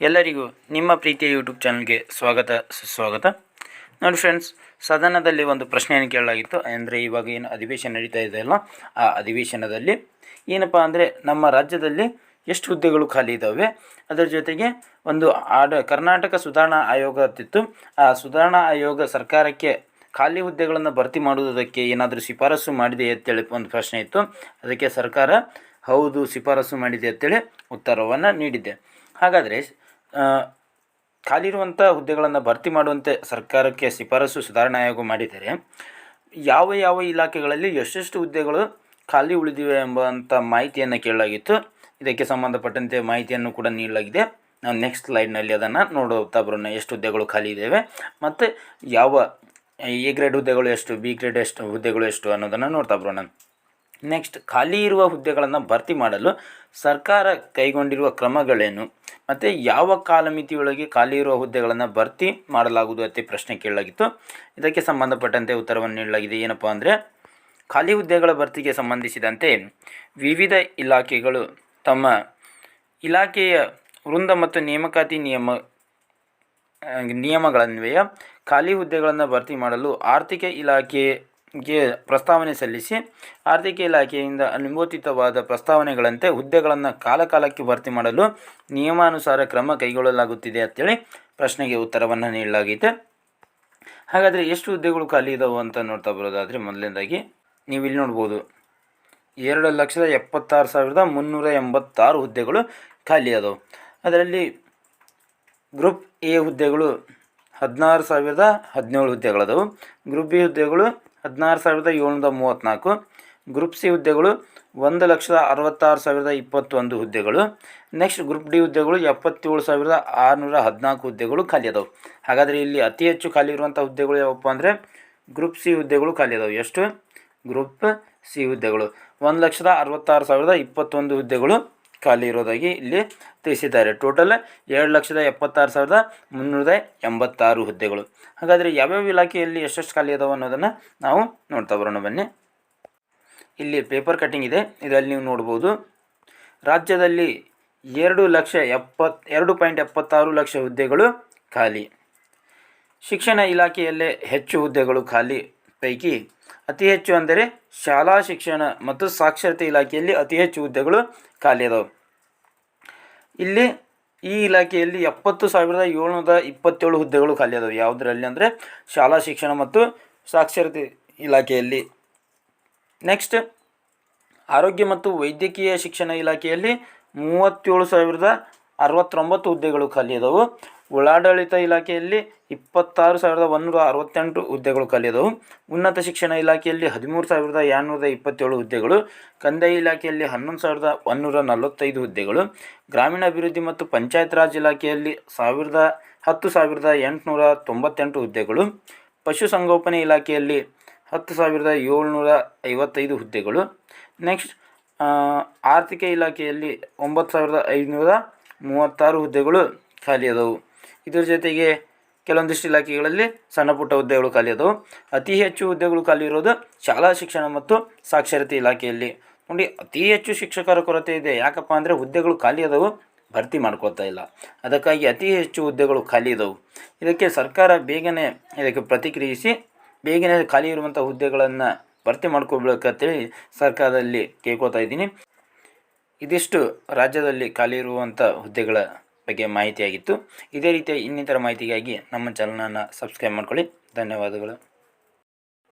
ಎಲ್ಲರಿಗೂ ನಿಮ್ಮ ಪ್ರೀತಿಯ ಯೂಟ್ಯೂಬ್ ಚಾನಲ್ಗೆ ಸ್ವಾಗತ, ಸುಸ್ವಾಗತ. ನೋಡಿ ಫ್ರೆಂಡ್ಸ್ ಸದನದಲ್ಲಿ ಒಂದು ಪ್ರಶ್ನೆಯನ್ನು ಕೇಳಲಾಗಿತ್ತು. ಅಂದರೆ ಇವಾಗ ಏನು ಅಧಿವೇಶನ ನಡೀತಾ ಇದೆಯಲ್ಲ ಆ ಅಧಿವೇಶನದಲ್ಲಿ ಏನಪ್ಪ ಅಂದರೆ ನಮ್ಮ ರಾಜ್ಯದಲ್ಲಿ ಎಷ್ಟು ಹುದ್ದೆಗಳು ಖಾಲಿ ಇದ್ದಾವೆ ಅದರ ಜೊತೆಗೆ ಒಂದು ಆಡ, ಕರ್ನಾಟಕ ಸುಧಾರಣಾ ಆಯೋಗ ಅಂತಿತ್ತು ಆ ಸುಧಾರಣಾ ಆಯೋಗ ಸರ್ಕಾರಕ್ಕೆ ಖಾಲಿ ಹುದ್ದೆಗಳನ್ನು ಭರ್ತಿ ಮಾಡುವುದಕ್ಕೆ ಏನಾದರೂ ಶಿಫಾರಸು ಮಾಡಿದೆ ಅಂತೇಳಿ ಒಂದು ಪ್ರಶ್ನೆ ಇತ್ತು. ಅದಕ್ಕೆ ಸರ್ಕಾರ ಹೌದು, ಶಿಫಾರಸು ಮಾಡಿದೆ ಅಂತೇಳಿ ಉತ್ತರವನ್ನು ನೀಡಿದೆ. ಹಾಗಾದರೆ ಖಾಲಿ ಇರುವಂಥ ಹುದ್ದೆಗಳನ್ನು ಭರ್ತಿ ಮಾಡುವಂತೆ ಸರ್ಕಾರಕ್ಕೆ ಶಿಫಾರಸು ಸುಧಾರಣಾ ಆಯೋಗ ಮಾಡಿದರೆ ಯಾವ ಯಾವ ಇಲಾಖೆಗಳಲ್ಲಿ ಎಷ್ಟೆಷ್ಟು ಹುದ್ದೆಗಳು ಖಾಲಿ ಉಳಿದಿವೆ ಎಂಬಂಥ ಮಾಹಿತಿಯನ್ನು ಕೇಳಲಾಗಿತ್ತು. ಇದಕ್ಕೆ ಸಂಬಂಧಪಟ್ಟಂತೆ ಮಾಹಿತಿಯನ್ನು ಕೂಡ ನೀಡಲಾಗಿದೆ. ನಾವು ನೆಕ್ಸ್ಟ್ ಸ್ಲೈಡ್ನಲ್ಲಿ ಅದನ್ನು ನೋಡುತ್ತಾ ಬರೋಣ. ಎಷ್ಟು ಹುದ್ದೆಗಳು ಖಾಲಿ ಇದ್ದಾವೆ ಮತ್ತು ಯಾವ ಎ ಗ್ರೇಡ್ ಹುದ್ದೆಗಳು ಎಷ್ಟು ಬಿ ಗ್ರೇಡ್ ಎಷ್ಟು, ಹುದ್ದೆಗಳು ಎಷ್ಟು ಅನ್ನೋದನ್ನು ನೋಡ್ತಾ ಬರೋಣ. ನೆಕ್ಸ್ಟ್ ಖಾಲಿ ಇರುವ ಹುದ್ದೆಗಳನ್ನು ಭರ್ತಿ ಮಾಡಲು ಸರ್ಕಾರ ಕೈಗೊಂಡಿರುವ ಕ್ರಮಗಳೇನು? ಮತ್ತು ಯಾವ ಕಾಲಮಿತಿಯೊಳಗೆ ಖಾಲಿ ಇರುವ ಹುದ್ದೆಗಳನ್ನು ಭರ್ತಿ ಮಾಡಲಾಗುವುದು ಅತಿ ಪ್ರಶ್ನೆ ಕೇಳಲಾಗಿತ್ತು. ಇದಕ್ಕೆ ಸಂಬಂಧಪಟ್ಟಂತೆ ಉತ್ತರವನ್ನು ನೀಡಲಾಗಿದೆ. ಏನಪ್ಪ ಅಂದರೆ, ಖಾಲಿ ಹುದ್ದೆಗಳ ಭರ್ತಿಗೆ ಸಂಬಂಧಿಸಿದಂತೆ ವಿವಿಧ ಇಲಾಖೆಗಳು ತಮ್ಮ ಇಲಾಖೆಯ ವೃಂದ ಮತ್ತು ನೇಮಕಾತಿ ನಿಯಮ, ನಿಯಮಗಳನ್ವಯ ಖಾಲಿ ಹುದ್ದೆಗಳನ್ನು ಭರ್ತಿ ಮಾಡಲು ಆರ್ಥಿಕ ಇಲಾಖೆಗೆ ಪ್ರಸ್ತಾವನೆ ಸಲ್ಲಿಸಿ, ಆರ್ಥಿಕ ಇಲಾಖೆಯಿಂದ ಅನುಮೋದಿತವಾದ ಪ್ರಸ್ತಾವನೆಗಳಂತೆ ಹುದ್ದೆಗಳನ್ನು ಕಾಲಕಾಲಕ್ಕೆ ಭರ್ತಿ ಮಾಡಲು ನಿಯಮಾನುಸಾರ ಕ್ರಮ ಕೈಗೊಳ್ಳಲಾಗುತ್ತಿದೆ ಅಂತೇಳಿ ಪ್ರಶ್ನೆಗೆ ಉತ್ತರವನ್ನು ನೀಡಲಾಗಿದೆ ಹಾಗಾದರೆ ಎಷ್ಟು ಹುದ್ದೆಗಳು ಖಾಲಿ ಇದಾವೆ ಅಂತ ನೋಡ್ತಾ ಬರೋದಾದರೆ ಮೊದಲನೇದಾಗಿ ನೀವು ಇಲ್ಲಿ ನೋಡ್ಬೋದು, ಎರಡು ಲಕ್ಷದ ಎಪ್ಪತ್ತಾರು ಸಾವಿರದ ಮುನ್ನೂರ ಎಂಬತ್ತಾರು ಹುದ್ದೆಗಳು ಖಾಲಿ ಅದಾವೆ ಅದರಲ್ಲಿ ಗ್ರೂಪ್ ಎ ಹುದ್ದೆಗಳು ಹದಿನಾರು ಸಾವಿರದ ಹದಿನೇಳು ಹುದ್ದೆಗಳದವು. ಗ್ರೂಪ್ ಬಿ ಹುದ್ದೆಗಳು ಹದಿನಾರು ಸಾವಿರದ ಏಳ್ನೂರ ಮೂವತ್ತ್ನಾಲ್ಕು. ಗ್ರೂಪ್ ಸಿ ಹುದ್ದೆಗಳು ಒಂದು ಲಕ್ಷದ ಅರವತ್ತಾರು ಸಾವಿರದ ಇಪ್ಪತ್ತೊಂದು ಹುದ್ದೆಗಳು. ನೆಕ್ಸ್ಟ್ ಗ್ರೂಪ್ ಡಿ ಹುದ್ದೆಗಳು ಎಪ್ಪತ್ತೇಳು ಸಾವಿರದ ಆರುನೂರ ಹದಿನಾಲ್ಕು ಹುದ್ದೆಗಳು ಖಾಲಿ ಅದಾವೆ. ಹಾಗಾದರೆ ಇಲ್ಲಿ ಅತಿ ಹೆಚ್ಚು ಖಾಲಿ ಇರುವಂಥ ಹುದ್ದೆಗಳು ಯಾವಪ್ಪ ಅಂದರೆ ಗ್ರೂಪ್ ಸಿ ಹುದ್ದೆಗಳು ಖಾಲಿ ಅದಾವೆ. ಎಷ್ಟು? ಗ್ರೂಪ್ ಸಿ ಹುದ್ದೆಗಳು. ಒಂದು ಲಕ್ಷದ ಅರವತ್ತಾರು ಸಾವಿರದ ಇಪ್ಪತ್ತೊಂದು ಹುದ್ದೆಗಳು. ಖಾಲಿ ಇರೋದಾಗಿ ಇಲ್ಲಿ ತಿಳಿಸಿದ್ದಾರೆ. ಟೋಟಲ್ ಎರಡು ಲಕ್ಷದ ಎಪ್ಪತ್ತಾರು ಸಾವಿರದ ಮುನ್ನೂರ ಎಂಬತ್ತಾರು ಹುದ್ದೆಗಳು. ಹಾಗಾದರೆ ಯಾವ್ಯಾವ ಇಲಾಖೆಯಲ್ಲಿ ಎಷ್ಟೆಷ್ಟು ಖಾಲಿ ಅದಾವೆ ಅನ್ನೋದನ್ನು ನಾವು ನೋಡ್ತಾ ಬರೋಣ ಬನ್ನಿ. ಇಲ್ಲಿ ಪೇಪರ್ ಕಟ್ಟಿಂಗ್ ಇದೆ. ಇದರಲ್ಲಿ ನೀವು ನೋಡ್ಬೋದು. ರಾಜ್ಯದಲ್ಲಿ ಎರಡು ಲಕ್ಷ ಎಪ್ಪತ್, ಎರಡು ಪಾಯಿಂಟ್ ಎಪ್ಪತ್ತಾರು ಲಕ್ಷ ಹುದ್ದೆಗಳು ಖಾಲಿ. ಶಿಕ್ಷಣ ಇಲಾಖೆಯಲ್ಲೇ ಹೆಚ್ಚು ಹುದ್ದೆಗಳು ಖಾಲಿ ಪೈಕಿ ಅತಿ ಹೆಚ್ಚು ಅಂದರೆ ಶಾಲಾ ಶಿಕ್ಷಣ ಮತ್ತು ಸಾಕ್ಷರತೆ ಇಲಾಖೆಯಲ್ಲಿ ಅತಿ ಹೆಚ್ಚು ಹುದ್ದೆಗಳು ಖಾಲಿ ಅದಾವೆ ಇಲ್ಲಿ ಈ ಇಲಾಖೆಯಲ್ಲಿ ಎಪ್ಪತ್ತು ಸಾವಿರದ ಏಳ್ನೂರ ಇಪ್ಪತ್ತೇಳು ಹುದ್ದೆಗಳು ಖಾಲಿ ಅದಾವೆ ಯಾವುದರಲ್ಲಿ ಅಂದರೆ ಶಾಲಾ ಶಿಕ್ಷಣ ಮತ್ತು ಸಾಕ್ಷರತೆ ಇಲಾಖೆಯಲ್ಲಿ. ನೆಕ್ಸ್ಟ್ ಆರೋಗ್ಯ ಮತ್ತು ವೈದ್ಯಕೀಯ ಶಿಕ್ಷಣ ಇಲಾಖೆಯಲ್ಲಿ ಮೂವತ್ತೇಳು ಸಾವಿರದ ಅರವತ್ತೊಂಬತ್ತು ಹುದ್ದೆಗಳು ಖಾಲಿ ಅದಾವು ಒಳಾಡಳಿತ ಇಲಾಖೆಯಲ್ಲಿ ಇಪ್ಪತ್ತಾರು ಸಾವಿರದ ಒಂದೂರ ಅರವತ್ತೆಂಟು ಹುದ್ದೆಗಳು ಖಾಲಿ ಉನ್ನತ ಶಿಕ್ಷಣ ಇಲಾಖೆಯಲ್ಲಿ ಹದಿಮೂರು ಸಾವಿರದ ಎರಡುನೂರ ಇಪ್ಪತ್ತೇಳು ಹುದ್ದೆಗಳು, ಕಂದಾಯ ಇಲಾಖೆಯಲ್ಲಿ ಹನ್ನೊಂದು ಸಾವಿರದ ಒಂದೂರ ನಲವತ್ತೈದು ಹುದ್ದೆಗಳು, ಗ್ರಾಮೀಣಾಭಿವೃದ್ಧಿ ಮತ್ತು ಪಂಚಾಯತ್ ರಾಜ್ ಇಲಾಖೆಯಲ್ಲಿ ಸಾವಿರದ ಹತ್ತು ಸಾವಿರದ ಎಂಟುನೂರ ತೊಂಬತ್ತೆಂಟು ಹುದ್ದೆಗಳು ಪಶುಸಂಗೋಪನೆ ಇಲಾಖೆಯಲ್ಲಿ ಹತ್ತು ಸಾವಿರದ ಏಳ್ನೂರ ಐವತ್ತೈದು ಹುದ್ದೆಗಳು. ನೆಕ್ಸ್ಟ್ ಆರ್ಥಿಕ ಇಲಾಖೆಯಲ್ಲಿ ಒಂಬತ್ತು ಸಾವಿರದ ಐದುನೂರ ಮೂವತ್ತಾರು ಹುದ್ದೆಗಳು ಖಾಲಿ ಅದಾವು ಇದರ ಜೊತೆಗೆ ಕೆಲವೊಂದಿಷ್ಟು ಇಲಾಖೆಗಳಲ್ಲಿ ಸಣ್ಣ ಪುಟ್ಟ ಹುದ್ದೆಗಳು ಖಾಲಿ ಅತಿ ಹೆಚ್ಚು ಹುದ್ದೆಗಳು ಖಾಲಿ ಇರೋದು ಶಾಲಾ ಶಿಕ್ಷಣ ಮತ್ತು ಸಾಕ್ಷರತೆ ಇಲಾಖೆಯಲ್ಲಿ. ನೋಡಿ, ಅತಿ ಹೆಚ್ಚು ಶಿಕ್ಷಕರ ಕೊರತೆ ಇದೆ. ಯಾಕಪ್ಪ ಅಂದರೆ ಹುದ್ದೆಗಳು ಖಾಲಿ ಅದಾವು ಭರ್ತಿ ಮಾಡ್ಕೊಳ್ತಾ ಇಲ್ಲ. ಅದಕ್ಕಾಗಿ ಅತಿ ಹೆಚ್ಚು ಹುದ್ದೆಗಳು ಖಾಲಿ ಇದಕ್ಕೆ ಸರ್ಕಾರ ಬೇಗನೆ ಇದಕ್ಕೆ ಪ್ರತಿಕ್ರಿಯಿಸಿ, ಬೇಗನೆ ಖಾಲಿ ಇರುವಂಥ ಹುದ್ದೆಗಳನ್ನು ಭರ್ತಿ ಮಾಡ್ಕೋಬೇಕಂತೇಳಿ ಸರ್ಕಾರದಲ್ಲಿ ಕೇಳ್ಕೊತಾ ಇದ್ದೀನಿ. ಇದಿಷ್ಟು ರಾಜ್ಯದಲ್ಲಿ ಖಾಲಿ ಇರುವಂಥ ಹುದ್ದೆಗಳ ಬಗ್ಗೆ ಮಾಹಿತಿಯಾಗಿತ್ತು. ಇದೇ ರೀತಿಯ ಇನ್ನಿತರ ಮಾಹಿತಿಗಾಗಿ ನಮ್ಮ ಚಾನಲನ್ನು ಸಬ್ಸ್ಕ್ರೈಬ್ ಮಾಡ್ಕೊಳ್ಳಿ. ಧನ್ಯವಾದಗಳು.